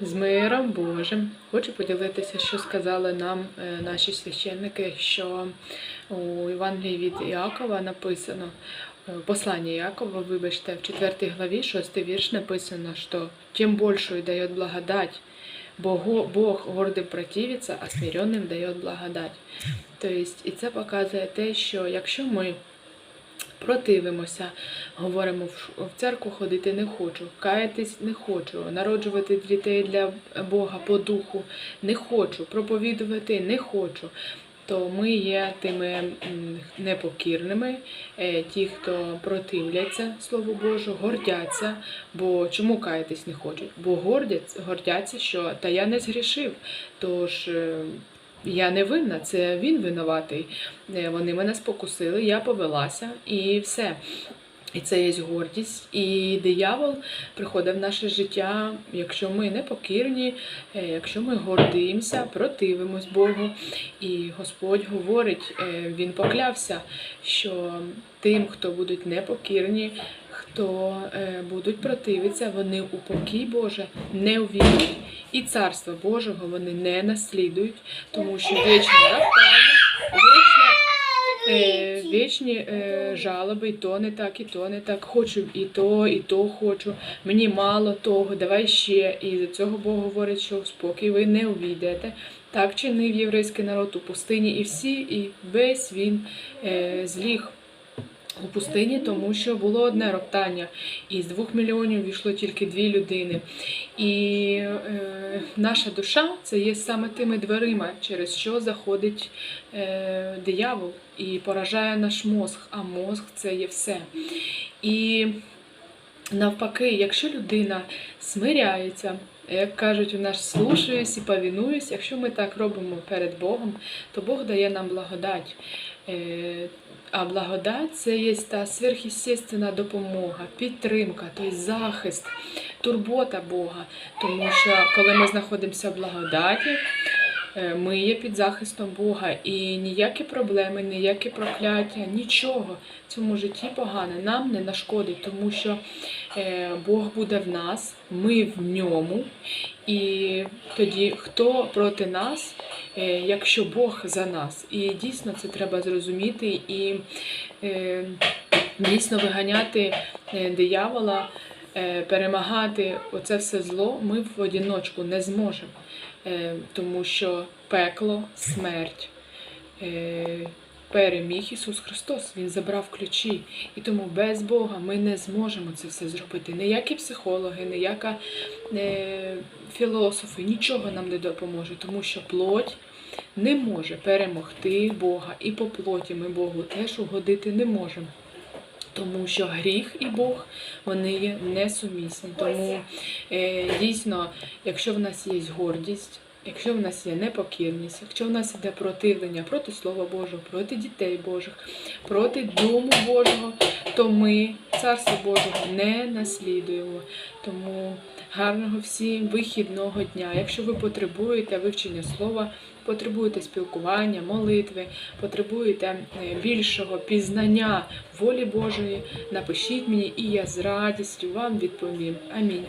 З миром Божим хочу поділитися, що сказали нам е, наші священники, що у Євангелії від Іакова написано, е, послання Іакова, вибачте, в 4 главі, 6 вірш написано, що тим більшою дає благодать, Богу, Бог гордим противиться, а смиренним дає благодать. Тобто, і це показує те, що якщо ми противимося, говоримо в церкву ходити не хочу, каятись не хочу, народжувати дітей для Бога по духу не хочу, проповідувати не хочу. То ми є тими непокірними, е, ті, хто противляться Слову Божу, гордяться. Бо чому каятись не хочуть? Бо гордяться, гордяться, що та я не згрішив. Тож е, я не винна, це він винуватий. Е, Вони мене спокусили, я повелася і все. І це є гордість. І диявол приходить в наше життя, якщо ми непокірні, е, якщо ми гордимося, противимось Богу. І Господь говорить, е, Він поклявся, що тим, хто будуть непокірні, хто е, будуть противитися, вони у покій Боже не увійдуть. І царство Божого вони не наслідують, тому що вічне Е, вічні е, жалоби, і то не так, і то не так. Хочу і то, і то хочу. Мені мало того, давай ще. І за цього Бог говорить, що спокій ви не увійдете. Так чинив єврейський народ у пустині, і всі, і весь він е, зліг. У пустині, тому що було одне роптання, і з двох мільйонів війшло тільки дві людини. І е, наша душа це є саме тими дверима, через що заходить е, диявол і поражає наш мозг, а мозг це є все. І навпаки, якщо людина смиряється, як кажуть у нас, слушаюсь і повінуюсь, якщо ми так робимо перед Богом, то Бог дає нам благодать. Е, А благодать це є та сверхъестественна допомога, підтримка, той захист, турбота Бога. Тому що коли ми знаходимося в благодаті, ми є під захистом Бога, і ніякі проблеми, ніякі прокляття, нічого в цьому житті погане нам не нашкодить, тому що е, Бог буде в нас, ми в ньому. І тоді хто проти нас, е, якщо Бог за нас? І дійсно це треба зрозуміти і е, дійсно виганяти е, диявола, е, перемагати оце все зло ми в одіночку не зможемо, Е, тому що пекло, смерть. е, Переміг Ісус Христос, Він забрав ключі. І тому без Бога ми не зможемо це все зробити. Ніякі психологи, ніяка е, філософи, нічого нам не допоможе, тому що плоть не може перемогти Бога. І по плоті ми Богу теж угодити не можемо. Тому що гріх і Бог вони є несумісні. Тому е, дійсно, якщо в нас є гордість, якщо в нас є непокірність, якщо в нас іде противлення проти Слова Божого, проти дітей Божих, проти Дому Божого, то ми Царство Божого не наслідуємо. Тому гарного всім вихідного дня. Якщо ви потребуєте вивчення слова, потребуєте спілкування, молитви, потребуєте е, більшого пізнання волі Божої, напишіть мені, і я з радістю вам відповім. Амінь.